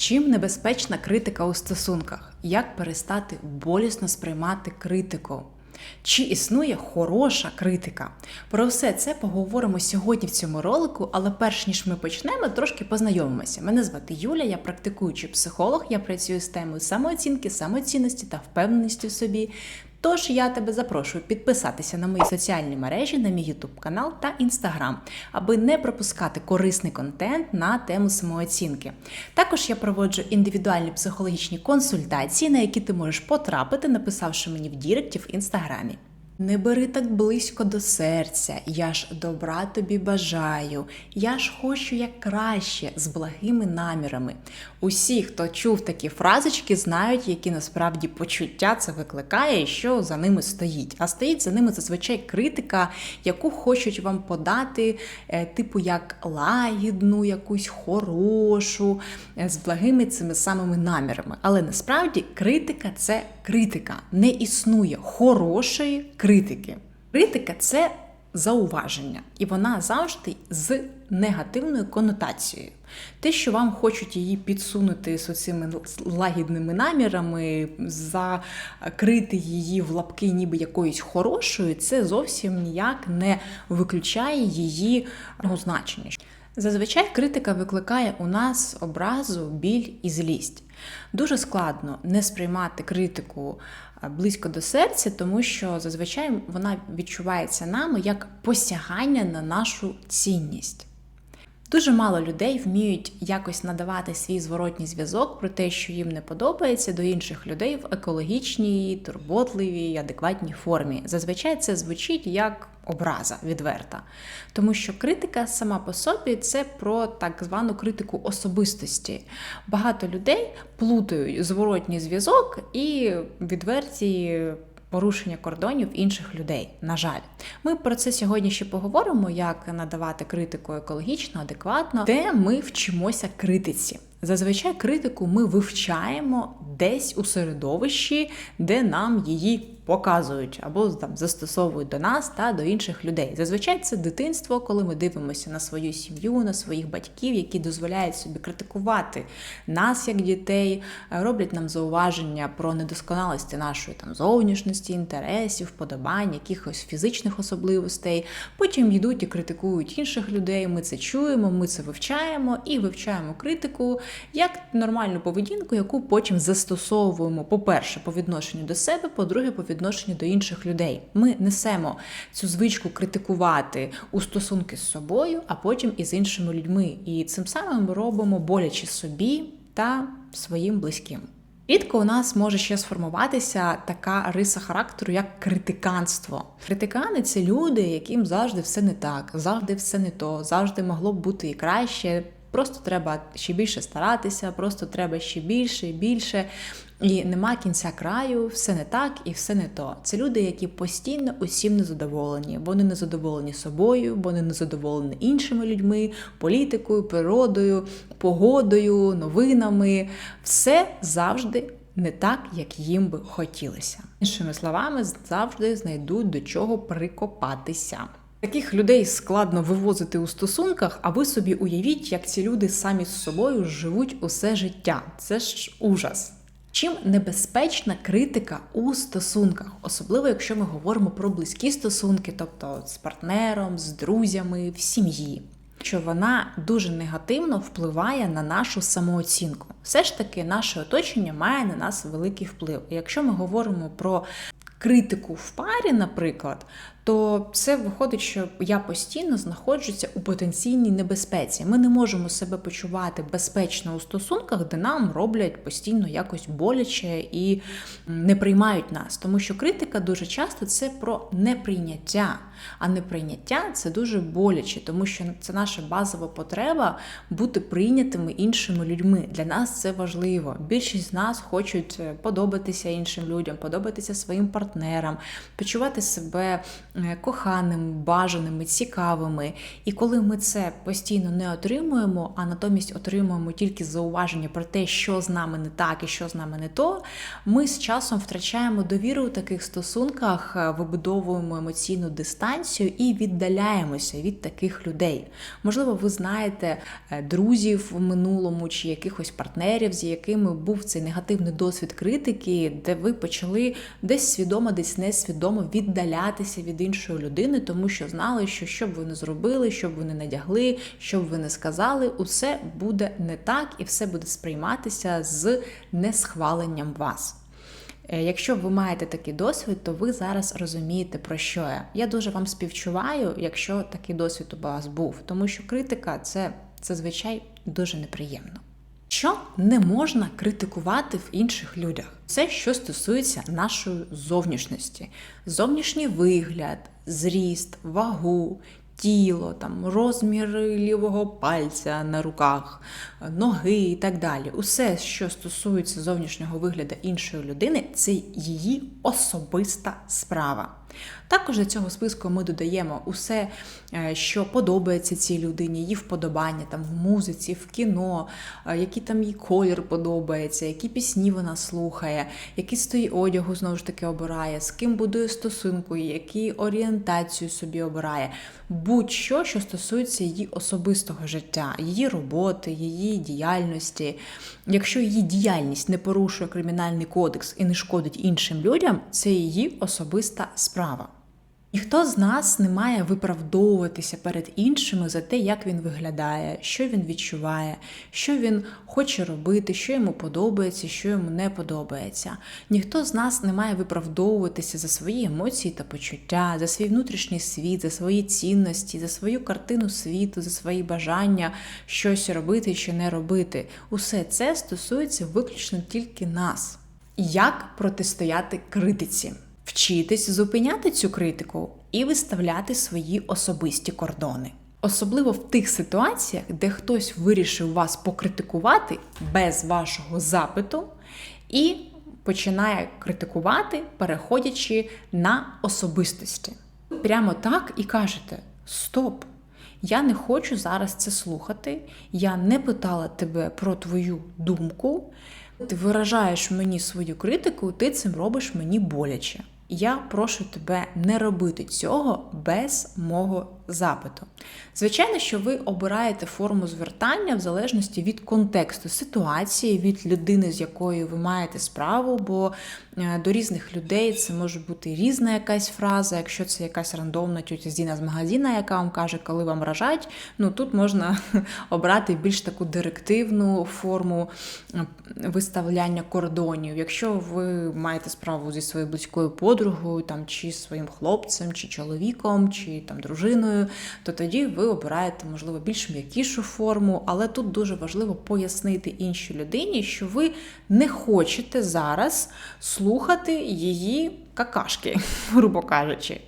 Чим небезпечна критика у стосунках? Як перестати болісно сприймати критику? Чи існує хороша критика? Про все це поговоримо сьогодні в цьому ролику, але перш ніж ми почнемо, трошки познайомимося. Мене звати Юля, я практикуючий психолог, я працюю з темою самооцінки, самоцінності та впевненості в собі. Тож я тебе запрошую підписатися на мої соціальні мережі, на мій YouTube канал та Instagram, аби не пропускати корисний контент на тему самооцінки. Також я проводжу індивідуальні психологічні консультації, на які ти можеш потрапити, написавши мені в Діректі в інстаграмі. Не бери так близько до серця, я ж добра тобі бажаю, я ж хочу як краще з благими намірами. Усі, хто чув такі фразочки, знають, які насправді почуття це викликає і що за ними стоїть. А стоїть за ними зазвичай критика, яку хочуть вам подати, е, типу як лагідну, якусь хорошу, е, з благими цими самими намірами. Але насправді критика це критика. Не існує хорошої критики. Критика це зауваження, і вона завжди з негативною конотацією. Те, що вам хочуть її підсунути з цими лагідними намірами, закрити її в лапки, ніби якоюсь хорошою, це зовсім ніяк не виключає її значення. Зазвичай критика викликає у нас образу, біль і злість. Дуже складно не сприймати критику близько до серця, тому що зазвичай вона відчувається нами як посягання на нашу цінність. Дуже мало людей вміють якось надавати свій зворотній зв'язок про те, що їм не подобається до інших людей в екологічній, турботливій, адекватній формі. Зазвичай це звучить як образа відверта. Тому що критика сама по собі це про так звану критику особистості. Багато людей плутають зворотній зв'язок і відверті порушення кордонів інших людей. На жаль, ми про це сьогодні ще поговоримо, як надавати критику екологічно, адекватно, де ми вчимося критиці. Зазвичай критику ми вивчаємо десь у середовищі, де нам її показують або там застосовують до нас та до інших людей. Зазвичай це дитинство, коли ми дивимося на свою сім'ю, на своїх батьків, які дозволяють собі критикувати нас як дітей, роблять нам зауваження про недосконалості нашої там зовнішності, інтересів, вподобань, якихось фізичних особливостей. Потім йдуть і критикують інших людей. Ми це чуємо, ми це вивчаємо і вивчаємо критику як нормальну поведінку, яку потім застосовуємо, по-перше, по відношенню до себе, по-друге, по відношенню до інших людей. Ми несемо цю звичку критикувати у стосунки з собою, а потім і з іншими людьми. І цим самим ми робимо боляче собі та своїм близьким. Рідко у нас може ще сформуватися така риса характеру, як критиканство. Критикани це люди, яким завжди все не так, завжди все не то, завжди могло б бути і краще. Просто треба ще більше старатися, просто треба ще більше і більше. І нема кінця краю, все не так і все не то. Це люди, які постійно усім незадоволені. Вони не задоволені собою, вони не задоволені іншими людьми, політикою, природою, погодою, новинами. Все завжди не так, як їм би хотілося. Іншими словами, завжди знайдуть до чого прикопатися. Таких людей складно вивозити у стосунках, а ви собі уявіть, як ці люди самі з собою живуть усе життя. Це ж ужас. Чим небезпечна критика у стосунках, особливо якщо ми говоримо про близькі стосунки, тобто з партнером, з друзями, в сім'ї, що вона дуже негативно впливає на нашу самооцінку. Все ж таки, наше оточення має на нас великий вплив. І якщо ми говоримо про критику в парі, наприклад, то це виходить, що я постійно знаходжуся у потенційній небезпеці. Ми не можемо себе почувати безпечно у стосунках, де нам роблять постійно якось боляче і не приймають нас. Тому що критика дуже часто це про неприйняття. А неприйняття це дуже боляче, тому що це наша базова потреба бути прийнятими іншими людьми. Для нас це важливо. Більшість з нас хочуть подобатися іншим людям, подобатися своїм партнерам почувати себе е, коханими, бажаними, цікавими. І коли ми це постійно не отримуємо, а натомість отримуємо тільки зауваження про те, що з нами не так і що з нами не то, ми з часом втрачаємо довіру у таких стосунках, е, вибудовуємо емоційну дистанцію і віддаляємося від таких людей. Можливо, ви знаєте е, друзів в минулому чи якихось партнерів, з якими був цей негативний досвід критики, де ви почали десь свідомо, десь несвідомо віддалятися від іншої людини, тому що знали, що що б ви не зробили, що б ви надягли, що б ви не сказали, усе буде не так і все буде сприйматися з несхваленням вас. Е, Якщо ви маєте такий досвід, то ви зараз розумієте, про що я. Я дуже вам співчуваю, якщо такий досвід у вас був, тому що критика це зазвичай дуже неприємно. Що не можна критикувати в інших людях? Це що стосується нашої зовнішності, зовнішній вигляд, зріст, вагу, тіло, там розмір лівого пальця на руках, ноги і так далі. Усе, що стосується зовнішнього вигляду іншої людини, це її особиста справа. Також до цього списку ми додаємо усе, е, що подобається цій людині, її вподобання там в музиці, в кіно, е, який там їй колір подобається, які пісні вона слухає, який стиль одягу знову ж таки обирає, з ким будує стосунку, які орієнтацію собі обирає. Будь-що, що стосується її особистого життя, її роботи, її діяльності. Якщо її діяльність не порушує кримінальний кодекс і не шкодить іншим людям, це її особиста справа. Ніхто з нас не має виправдовуватися перед іншими за те, як він виглядає, що він відчуває, що він хоче робити, що йому подобається, що йому не подобається. Ніхто з нас не має виправдовуватися за свої емоції та почуття, за свій внутрішній світ, за свої цінності, за свою картину світу, за свої бажання щось робити чи не робити. Усе це стосується виключно тільки нас. Як протистояти критиці? Вчитись зупиняти цю критику і виставляти свої особисті кордони. Особливо в тих ситуаціях, де хтось вирішив вас покритикувати без вашого запиту і починає критикувати, переходячи на особистості. Прямо так і кажете: Стоп! Я не хочу зараз це слухати. Я не питала тебе про твою думку. Ти виражаєш мені свою критику, ти цим робиш мені боляче. Я прошу тебе не робити цього без мого запиту. Звичайно, що ви обираєте форму звертання в залежності від контексту ситуації, від людини, з якою ви маєте справу, бо е, до різних людей це може бути різна якась фраза. Якщо це якась рандомна тютя Зіна з магазина, яка вам каже, коли вам ражать, ну тут можна обрати більш таку директивну форму е, виставляння кордонів. Якщо ви маєте справу зі своєю близькою подругою, там чи своїм хлопцем, чи чоловіком, чи там дружиною, то тоді ви обираєте, можливо, більш м'якішу форму, але тут дуже важливо пояснити іншій людині, що ви не хочете зараз слухати її какашки, грубо кажучи.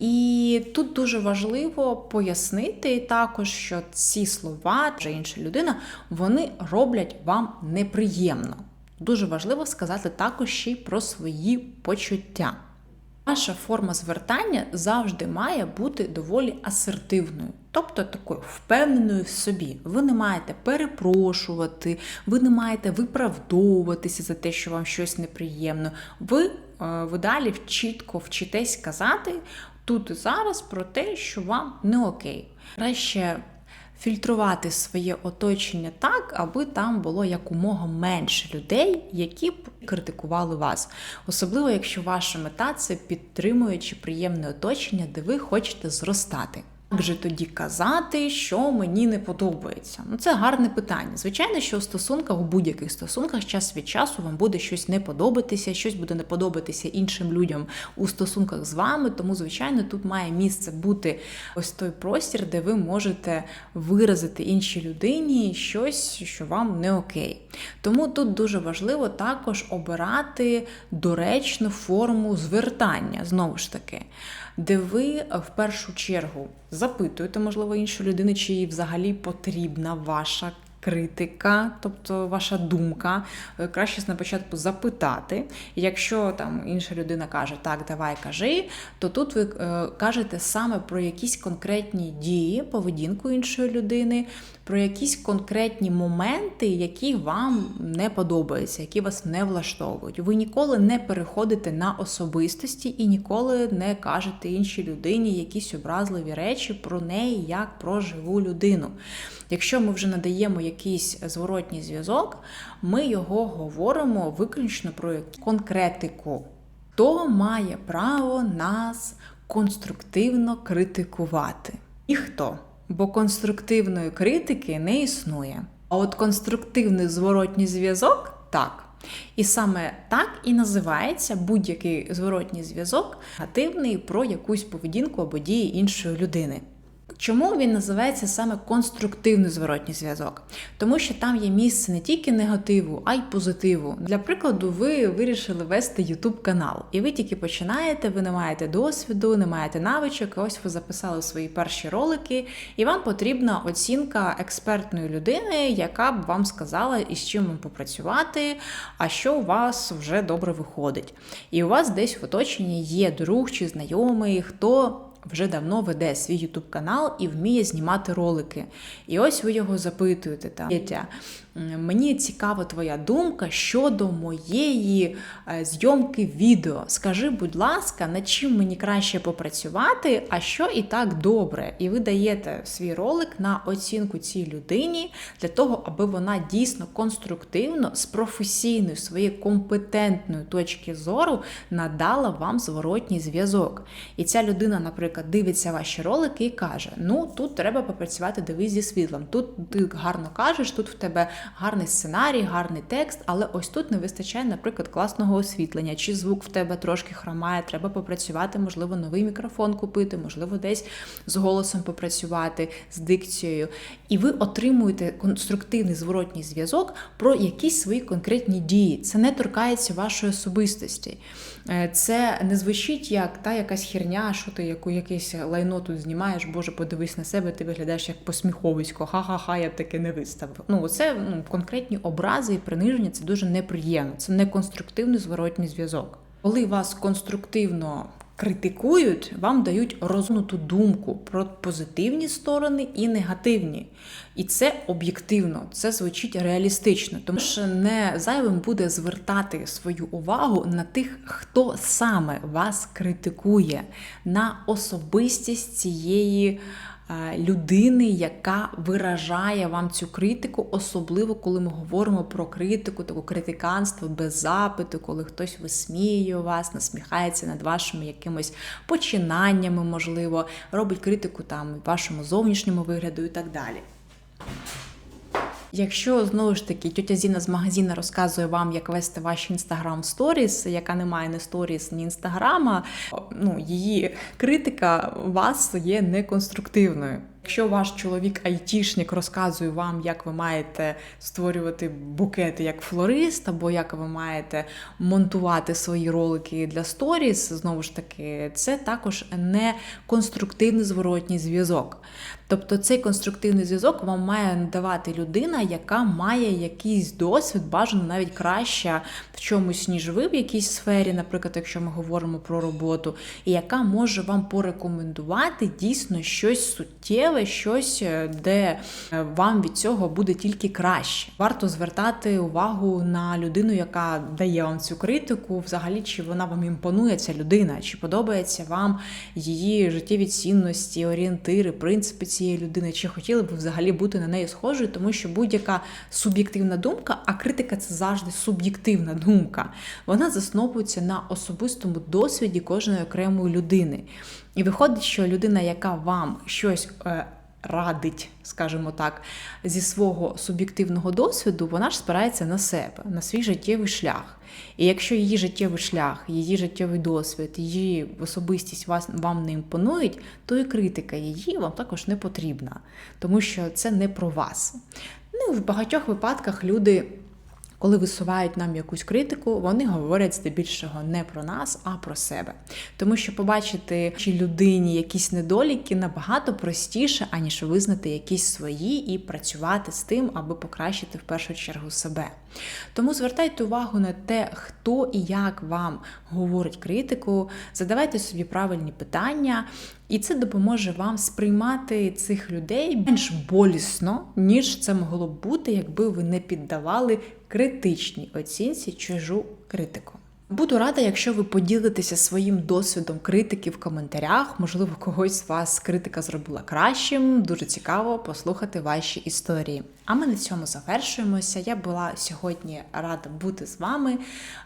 І тут дуже важливо пояснити також, що ці слова, вже інша людина, вони роблять вам неприємно. Дуже важливо сказати також ще й про свої почуття. Ваша форма звертання завжди має бути доволі асертивною, тобто такою впевненою в собі. Ви не маєте перепрошувати, ви не маєте виправдовуватися за те, що вам щось неприємно. Ви, е, ви далі чітко вчитесь казати тут і зараз про те, що вам не окей. Краще фільтрувати своє оточення так, аби там було якомога менше людей, які б критикували вас. Особливо, якщо ваша мета це підтримуючи приємне оточення, де ви хочете зростати. Як же тоді казати, що мені не подобається? Ну це гарне питання. Звичайно, що у стосунках, у будь-яких стосунках, час від часу вам буде щось не подобатися, щось буде не подобатися іншим людям у стосунках з вами. Тому, звичайно, тут має місце бути ось той простір, де ви можете виразити іншій людині щось, що вам не окей. Тому тут дуже важливо також обирати доречну форму звертання знову ж таки де ви в першу чергу запитуєте, можливо, іншу людину, чи їй взагалі потрібна ваша критика, тобто ваша думка, е, краще на початку запитати. Якщо там інша людина каже, так, давай кажи, то тут ви е, кажете саме про якісь конкретні дії, поведінку іншої людини, про якісь конкретні моменти, які вам не подобаються, які вас не влаштовують. Ви ніколи не переходите на особистості і ніколи не кажете іншій людині якісь образливі речі про неї як про живу людину. Якщо ми вже надаємо якийсь зворотній зв'язок, ми його говоримо виключно про конкретику. Хто має право нас конструктивно критикувати? Ніхто. Бо конструктивної критики не існує. А от конструктивний зворотній зв'язок так. І саме так і називається будь-який зворотній зв'язок негативний про якусь поведінку або дії іншої людини. Чому він називається саме конструктивний зворотній зв'язок? Тому що там є місце не тільки негативу, а й позитиву. Для прикладу, ви вирішили вести YouTube канал, і ви тільки починаєте, ви не маєте досвіду, не маєте навичок. Ось ви записали свої перші ролики, і вам потрібна оцінка експертної людини, яка б вам сказала, із чим вам попрацювати, а що у вас вже добре виходить. І у вас десь в оточенні є друг чи знайомий, хто вже давно веде свій ютуб канал і вміє знімати ролики. І ось ви його запитуєте. Там, Мені цікава твоя думка щодо моєї е, зйомки відео. Скажи, будь ласка, над чим мені краще попрацювати, а що і так добре. І ви даєте свій ролик на оцінку цій людині для того, аби вона дійсно конструктивно, з професійної, своєї компетентної точки зору надала вам зворотній зв'язок. І ця людина, наприклад, дивиться ваші ролики і каже: Ну, тут треба попрацювати, дивись зі світлом. Тут ти гарно кажеш, тут в тебе гарний сценарій, гарний текст, але ось тут не вистачає, наприклад, класного освітлення, чи звук в тебе трошки хромає, треба попрацювати, можливо, новий мікрофон купити, можливо, десь з голосом попрацювати, з дикцією. І ви отримуєте конструктивний зворотній зв'язок про якісь свої конкретні дії. Це не торкається вашої особистості. Е, це не звучить як та якась херня, що ти яку якесь лайно тут знімаєш, Боже, подивись на себе, ти виглядаєш як посміховисько, ха-ха-ха, я таке не виставив. Ну, це ну, конкретні образи і приниження це дуже неприємно. Це не конструктивний зворотній зв'язок. Коли вас конструктивно критикують, вам дають розгнуту думку про позитивні сторони і негативні. І це об'єктивно, це звучить реалістично, тому що не зайвим буде звертати свою увагу на тих, хто саме вас критикує, на особистість цієї. Е, людини, яка виражає вам цю критику, особливо коли ми говоримо про критику, таку критиканство без запиту, коли хтось висміює вас, насміхається над вашими якимось починаннями, можливо, робить критику там вашому зовнішньому вигляду і так далі. Якщо знову ж таки тетя Зіна з магазина розказує вам, як вести ваші інстаграм сторіс, яка не має ні сторіс, ні інстаграма, ну її критика вас є неконструктивною. Якщо ваш чоловік айтішник розказує вам, як ви маєте створювати букети як флорист, або як ви маєте монтувати свої ролики для сторіс, знову ж таки, це також не конструктивний зворотній зв'язок. Тобто цей конструктивний зв'язок вам має надавати людина, яка має якийсь досвід, бажано навіть краще в чомусь, ніж ви в якійсь сфері, наприклад, якщо ми говоримо про роботу, і яка може вам порекомендувати дійсно щось суттєве, щось, е, де е, вам від цього буде тільки краще. Варто звертати увагу на людину, яка дає вам цю критику, взагалі, чи вона вам імпонує ця людина, чи подобається вам її життєві цінності, орієнтири, принципи цієї людини, чи хотіли б ви взагалі бути на неї схожою, тому що будь-яка суб'єктивна думка, а критика це завжди суб'єктивна думка, вона засновується на особистому досвіді кожної окремої людини. І виходить, що людина, яка вам щось е, радить, скажімо так, зі свого суб'єктивного досвіду, вона ж спирається на себе, на свій життєвий шлях. І якщо її життєвий шлях, її життєвий досвід, її особистість вас вам не імпонують, то і критика її вам також не потрібна, тому що це не про вас. Ну, В багатьох випадках люди коли висувають нам якусь критику, вони говорять здебільшого не про нас, а про себе. Тому що побачити чи людині якісь недоліки набагато простіше, аніж визнати якісь свої і працювати з тим, аби покращити в першу чергу себе. Тому звертайте увагу на те, хто і як вам говорить критику, задавайте собі правильні питання, і це допоможе вам сприймати цих людей менш болісно, ніж це могло б бути, якби ви не піддавали критичній оцінці чужу критику. Буду рада, якщо ви поділитеся своїм досвідом критики в коментарях. Можливо, когось з вас критика зробила кращим. Дуже цікаво послухати ваші історії. А ми на цьому завершуємося. Я була сьогодні рада бути з вами.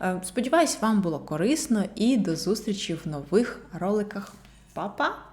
Е, Сподіваюсь, вам було корисно і до зустрічі в нових роликах. Па-па!